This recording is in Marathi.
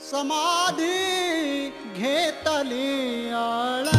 समाधी घेतली आळ.